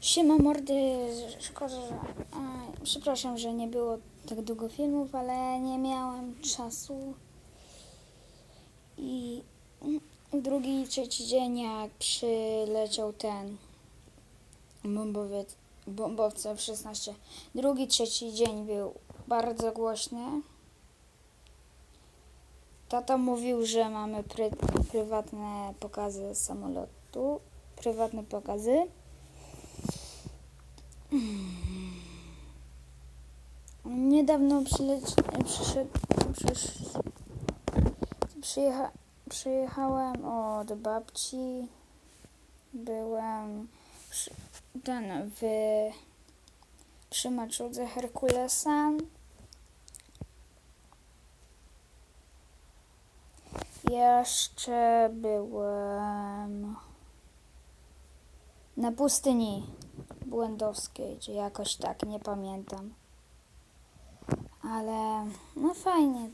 Siema mordy, szkoda, że... Przepraszam, że nie było tak długo filmów, ale nie miałem czasu. I drugi, trzeci dzień, jak przyleciał ten bombowiec, bombowce w 16. Drugi, trzeci dzień był bardzo głośny. Tata mówił, że mamy pry, prywatne pokazy samolotu, prywatne pokazy. Niedawno przyszedł, przysz, przyjecha, przyjechałem od babci. Byłem przy, ten, w, przy maczudze Herkulesa. Jeszcze byłem na pustyni Błędowskiej, czy jakoś tak, nie pamiętam. Ale no fajnie.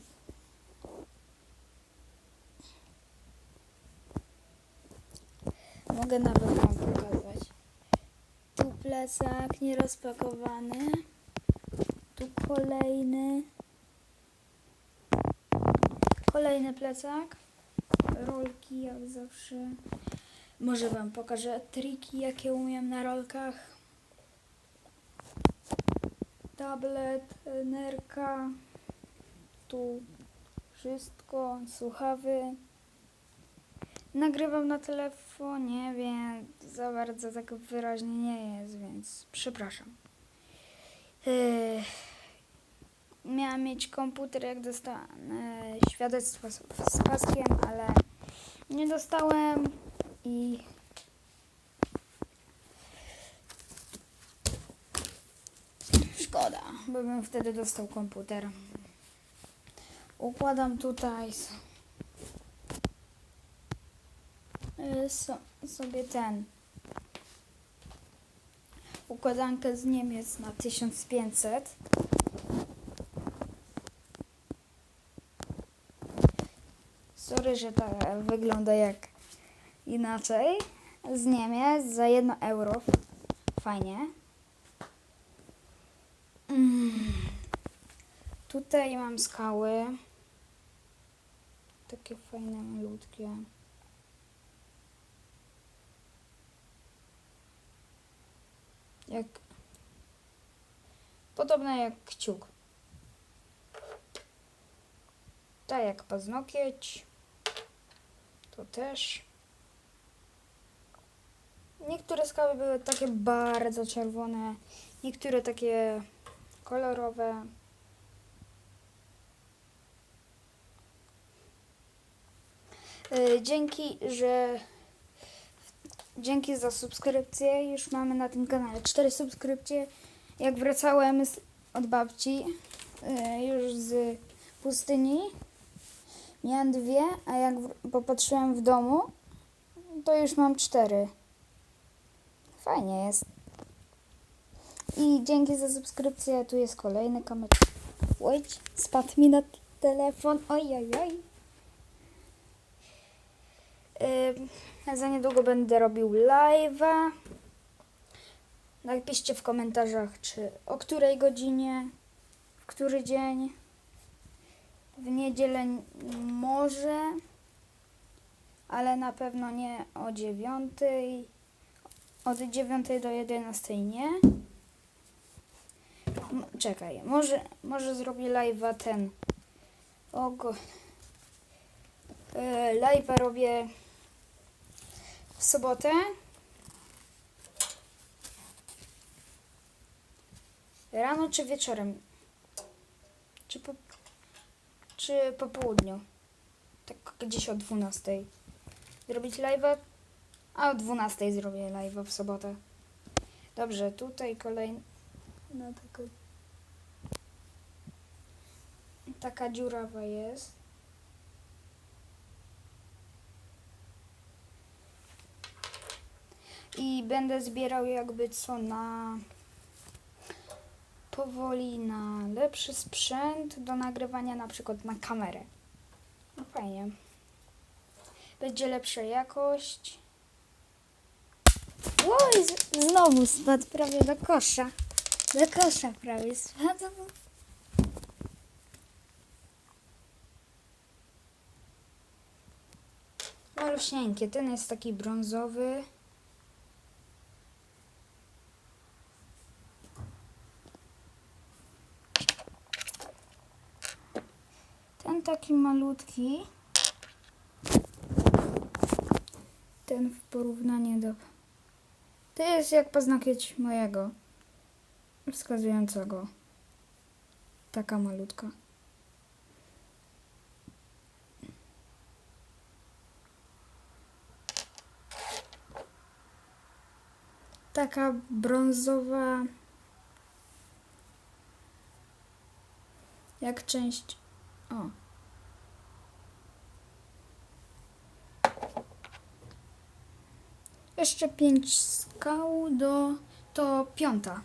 Mogę nawet wam pokazać. Tu plecak nierozpakowany. Tu kolejny. Kolejny plecak. Rolki jak zawsze. Może wam pokażę triki jakie umiem na rolkach. Tablet, nerka. Tu wszystko, słuchawy. Nagrywam na telefonie, więc za bardzo tak wyraźnie nie jest, więc przepraszam. Yy, miałam mieć komputer, jak dostanę świadectwo z, z paskiem, ale nie dostałem i szkoda, bo bym wtedy dostał komputer. Układam tutaj y, so, sobie ten układankę z Niemiec na 1500. Sorry, że to wygląda jak inaczej. Z Niemiec za 1 euro. Fajnie. Tutaj mam skały. Takie fajne, malutkie. Jak... Podobne jak kciuk. Tak jak paznokieć. To też. Niektóre skały były takie bardzo czerwone, niektóre takie kolorowe. Dzięki, że dzięki za subskrypcję. Już mamy na tym kanale cztery subskrypcje. Jak wracałem z, od babci, y, już z pustyni, miałem dwie, a jak popatrzyłem w domu, to już mam cztery. Fajnie jest. I dzięki za subskrypcję. Tu jest kolejny kamer. Oj, spadł mi na telefon. Oj, oj, oj. Za niedługo będę robił live'a. Napiszcie w komentarzach, czy o której godzinie, w który dzień. W niedzielę może, ale na pewno nie o dziewiątej. Od 9 do 11 nie. Czekaj, może, może zrobię live'a ten. O go. E, live'a robię w sobotę. Rano czy wieczorem? Czy po, czy po południu? Tak gdzieś o 12. Zrobić live'a? A o 12 zrobię live'a w sobotę. Dobrze, tutaj kolejna taka taka dziurawa jest. I będę zbierał jakby co na powoli na lepszy sprzęt do nagrywania na przykład na kamerę. No fajnie. Będzie lepsza jakość. Oj, znowu spadł prawie do kosza. Do kosza prawie spadł. Malusieńkie, ten jest taki brązowy. Ten taki malutki. Ten w porównaniu do. To jest jak paznokieć mojego wskazującego. Taka malutka. Taka brązowa. Jak część. O. Jeszcze pięć skał do. to piąta.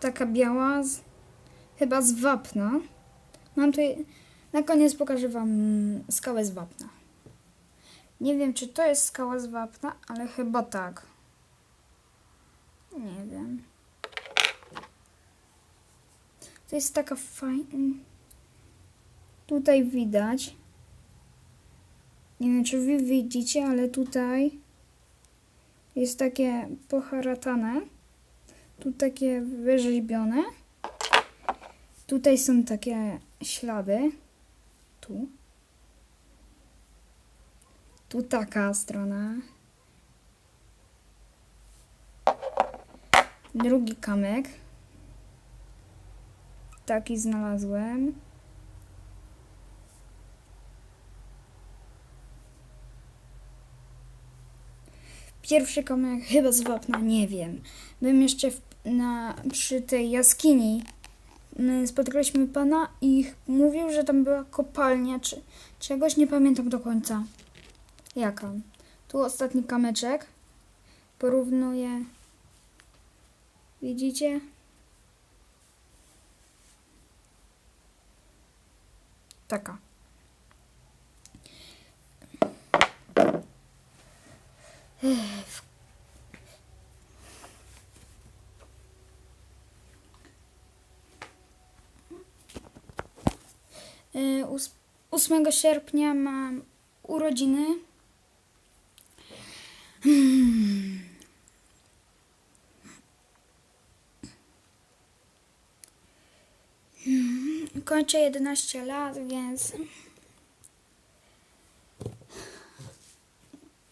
Taka biała, z, chyba z wapna. Mam tutaj. Na koniec pokażę Wam skałę z wapna. Nie wiem, czy to jest skała z wapna, ale chyba tak. Nie wiem. To jest taka fajna. Tutaj widać. Nie wiem, czy wy widzicie, ale tutaj jest takie poharatane. Tu takie wyrzeźbione. Tutaj są takie ślady. Tu. Tu taka strona. Drugi kamek. Taki znalazłem. Pierwszy kamek chyba z wapna, nie wiem. Byłem jeszcze w, na, przy tej jaskini. My Spotkaliśmy pana i mówił, że tam była kopalnia czy czegoś, nie pamiętam do końca. Jaka? Tu ostatni kamyczek. Porównuję. Widzicie? Taka. Ós- 8 sierpnia mam urodziny. Kończę 11 lat, więc.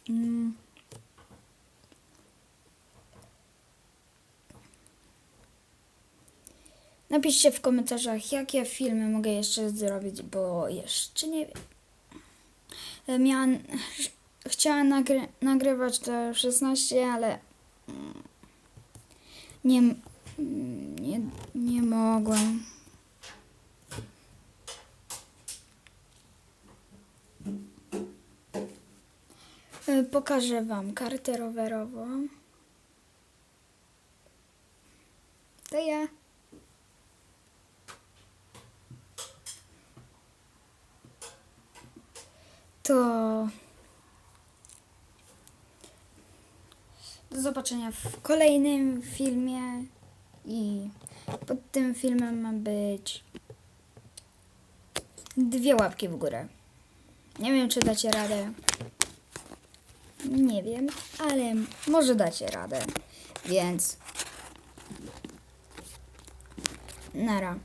Mm. Napiszcie w komentarzach, jakie filmy mogę jeszcze zrobić, bo jeszcze nie wiem. Miałam, chciałam nagry, nagrywać te 16, ale mm, nie, nie, nie mogłem. Pokażę Wam kartę rowerową. To ja. To do zobaczenia w kolejnym filmie i pod tym filmem ma być dwie łapki w górę. Nie wiem, czy dacie radę. Nie wiem, ale może dacie radę. Więc nara.